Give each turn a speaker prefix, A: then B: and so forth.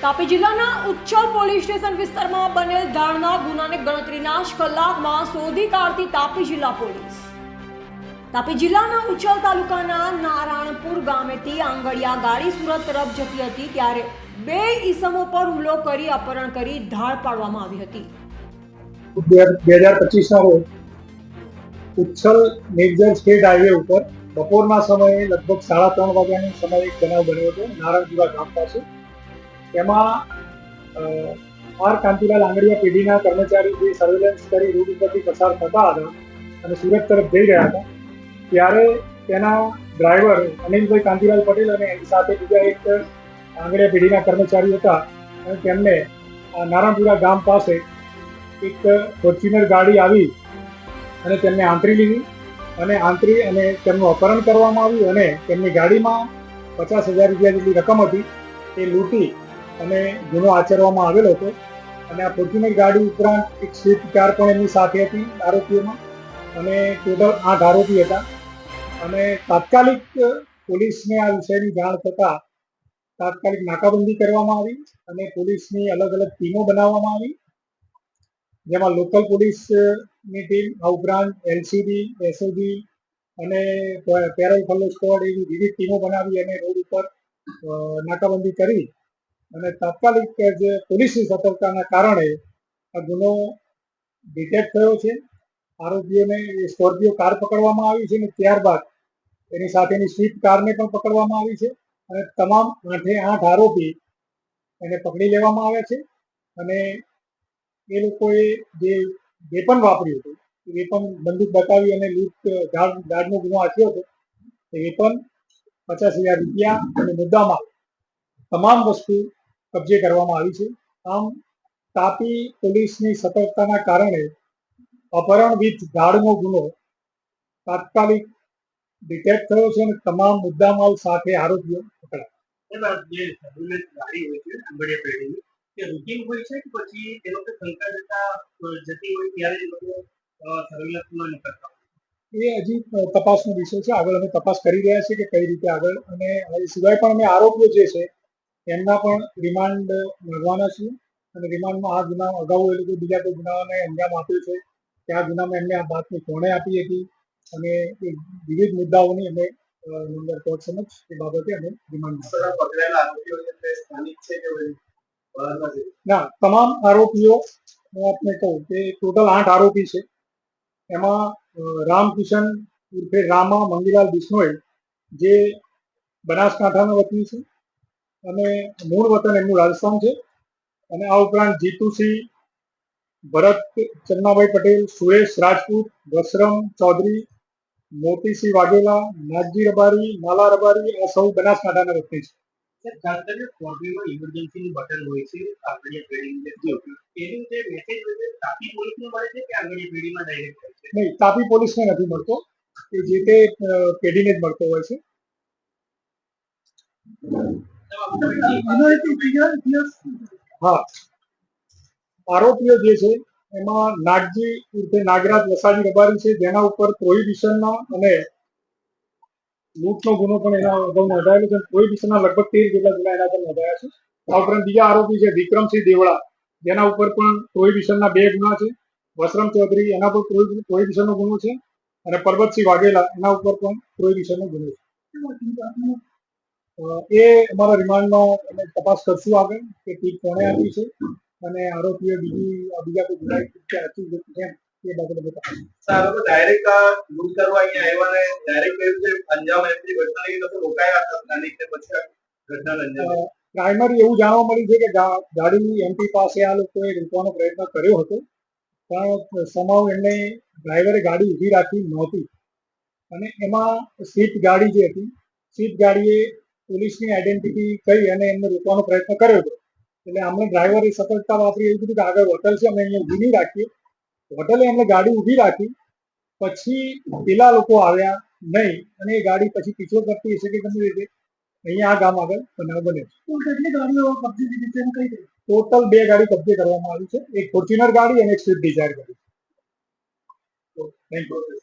A: તાપી જિલ્લાના Uchchhal police station વિસ્તારમાં બનેલ દાણના ગુનાને ગણતરીના જ કલાકમાં શોધી કાઢતી તાપી જિલ્લા પોલીસ. તાપી જિલ્લાના ઉચ્છલ તાલુકાના નારાયણપુર ગામેથી આંગળિયા ગાડી સુરત તરફ જતી હતી ત્યારે બે ઈસમો પર હુમલો કરી અપહરણ કરી ધાડ પાડવામાં આવી હતી.
B: બે હજાર પચીસના રોજ ઉચ્છલ નિર્જર સ્ટેટ હાઈવે ઉપર બપોરના સમયે લગભગ સાડા ત્રણ વાગ્યાનો સમય એક બનાવ બન્યો હતો. નારાયણપુરા ગામ પાસે. અ, આર કાંતિલાલ આંગડિયા પેઢીના કર્મચારી જે સર્વેલન્સ કરી રૂટ ઉપરથી પસાર થતા હતા અને સુરત તરફ જઈ રહ્યા હતા ત્યારે તેના ડ્રાઈવર અનિલભાઈ કાંતિલાલ પટેલ અને એની સાથે બીજા એક આંગડિયા પેઢીના કર્મચારી હતા અને તેમને નારાયણપુરા ગામ પાસે એક ફોર્ચ્યુનર ગાડી આવી અને તેમને આંતરી લીધી અને આંતરી અને તેમનું અપહરણ કરવામાં આવ્યું અને તેમની ગાડીમાં પચાસ હજાર રૂપિયા જેટલી રકમ હતી એ લૂંટી અને ગુનો આચરવામાં આવેલો હતો. અને આ ફોર્ચ્યુનર ગાડી ઉપરાંત એક સ્વિફ્ટ કાર પણ એમની સાથે હતી, આરોપીઓમાં. અને ટોટલ આઠ આરોપી હતા. અને તાત્કાલિક પોલીસને આ વિષયની જાણ થતાં તાત્કાલિક નાકાબંધી કરવામાં આવી અને પોલીસની અલગ અલગ ટીમો બનાવવામાં આવી. જેમાં લોકલ પોલીસની ટીમ, આ ઉપરાંત એલસીબી એસઓજી અને પેરોલ ફલો સ્કોડ એવી વિવિધ ટીમો બનાવી અને રોડ ઉપર નાકાબંધી કરી. અને તાત્કાલિક જે પોલીસની સતર્કતાના કારણે આ ગુનો ડિટેક્ટ થયો છે. આરોપીઓને સ્કોર્પિયો કાર પકડવામાં આવી છે અને ત્યારબાદ એની સાથેની સ્વિફ્ટ કારને પણ પકડવામાં આવી છે અને તમામ આઠે આઠ આરોપી એને પકડી લેવામાં આવ્યા છે. અને એ લોકોએ જે વેપન વાપર્યું હતું, એ વેપન બંદૂક બતાવી અને લૂંટ ગાર્ડ ગાર્ડનો ગુનો આપ્યો હતો. એ વેપન પચાસ હજાર રૂપિયા અને મુદ્દામાં તમામ વસ્તુ કબજે કરવામાં આવી છે. આમ તાપી પોલીસની સતર્કતાના કારણે અપહરણ વિથ ગુનો તાત્કાલિક ડિટેક્ટ થયો છે અને તમામ મુદ્દામાલ સાથે આરોપીઓ પકડાયા?
C: એ
B: હજી તપાસનો વિષય છે. આગળ અમે તપાસ કરી રહ્યા છીએ કે કઈ રીતે આગળ. અને એ સિવાય પણ અમે આરોપીઓ જે છે એમના પણ રિમાન્ડ માંગવાના છીએ અને રિમાન્ડમાં આ ગુના અગાઉ એ લોકો બીજા કોઈ ગુનાઓને અંજામ આપ્યો છે કે આ ગુનામાં એમને આ બાતની કોણે આપી હતી અને એ વિવિધ મુદ્દાઓની અમે નંબર કોર્ટ સમક્ષ એ બાબતે અમે રિમાન્ડ
C: છે છે
B: ના તમામ આરોપીઓ હું આપને કહું કે ટોટલ આઠ આરોપી છે. એમાં રામકિશન ઉર્ફે રામા મંગીલાલ બિશ્નોઈ જે બનાસકાંઠાના વતની છે અને મૂળ વતન એમનું રાજસ્થાન છે. અને આ ઉપરાંત જીતુસિંહ ભરત ચન્નાભાઈ પટેલ સુરેશ રાજપૂત વસરમ ચૌધરી મોતીસિંહ વાઘેલા નાગજી રબારી નાલા રબારી આ સૌ બનાસકાંઠાના વ્યક્તિ છે.
C: કરીને સ્કોર્પિયોમાં ઇમરજન્સીનું બટન હોય છે હોય છે. એનું જે મેસેજ હોય છે તાપી પોલીસને મળે છે કે આંગળીયા પેઢીમાં ડાયરેક્ટ છે?
B: નહીં તાપી પોલીસને નથી મળતો. એ જે તે પેઢીને જ મળતો હોય છે. આરોપીઓ જે છે, એમાં નાગજી ઉર્ફે નાગરાજ વસાજી રબારી છે, જેના ઉપર પ્રોહિબિશનના અને લૂંટનો ગુનો પણ એના અગાઉ નોંધાયેલો છે. પ્રોહિબિશનના લગભગ તેર જેટલા ગુના એના પર નોંધાયા છે. આ ઉપરાંત બીજા આરોપી છે, વિક્રમસિંહ દેવડા, જેના ઉપર પણ પ્રોહિબિશનના બે ગુના છે. વસરામ ચૌધરી એના પર પ્રોહિબિશનનો ગુનો છે અને પરબતસિંહ વાઘેલા એના ઉપર પણ પ્રોહિબિશનનો ગુનો છે. એ અમારા રિમાન્ડનો અમે તપાસ કરશું આગળ કે ટીપ કોણે આપી છે. અને આરોપીઓ બીજી બીજા કોઈ ગુનાહિત કૃત્ય આચરી છે કેમ એ બાબતે અમે
C: સારું તો ડાયરેક્ટ લૂંટ કરવા અહીંયા આવ્યા ને ડાયરેક્ટ કહ્યું છે અંજામ એમની ઘટના એ લોકો રોકાયા હતા. સ્થાનિક ને પછી ઘટના અંજામ.
B: પ્રાઇમરી એવું જાણવા મળ્યું છે કે ગાડી એમપી પાસે આ લોકોએ રોકવાનો પ્રયત્ન કર્યો હતો. પણ સમાવ એમને ડ્રાઈવરે ગાડી ઊભી રાખી નહોતી. અને એમાં સીટ ગાડી જે હતી સીટ ગાડીએ પોલીસની આઈડેન્ટિટી કહી અને એમને રોકવાનો પ્રયત્ન કર્યો હતો એટલે અમને ડ્રાઈવરે સફળતા વાપરી એવું કીધું કે આગળ હોટલ છે અમે અહીંયા ઊભી નહીં રાખીએ. હોટલે એમને ગાડી ઊભી રાખી પછી પેલા લોકો આવ્યા નહીં અને એ ગાડી પછી પીછો કરતી હશે કે ગમે રીતે અહીંયા આ ગામ આગળ બનાવ બને કેટલી ગાડીઓ કબજે કઈ ટોટલ બે ગાડી કબજે કરવામાં આવી છે એક ફોર્ચ્યુનર ગાડી અને એક સ્વિફ્ટ ડિઝાયર ગાડી. Thank you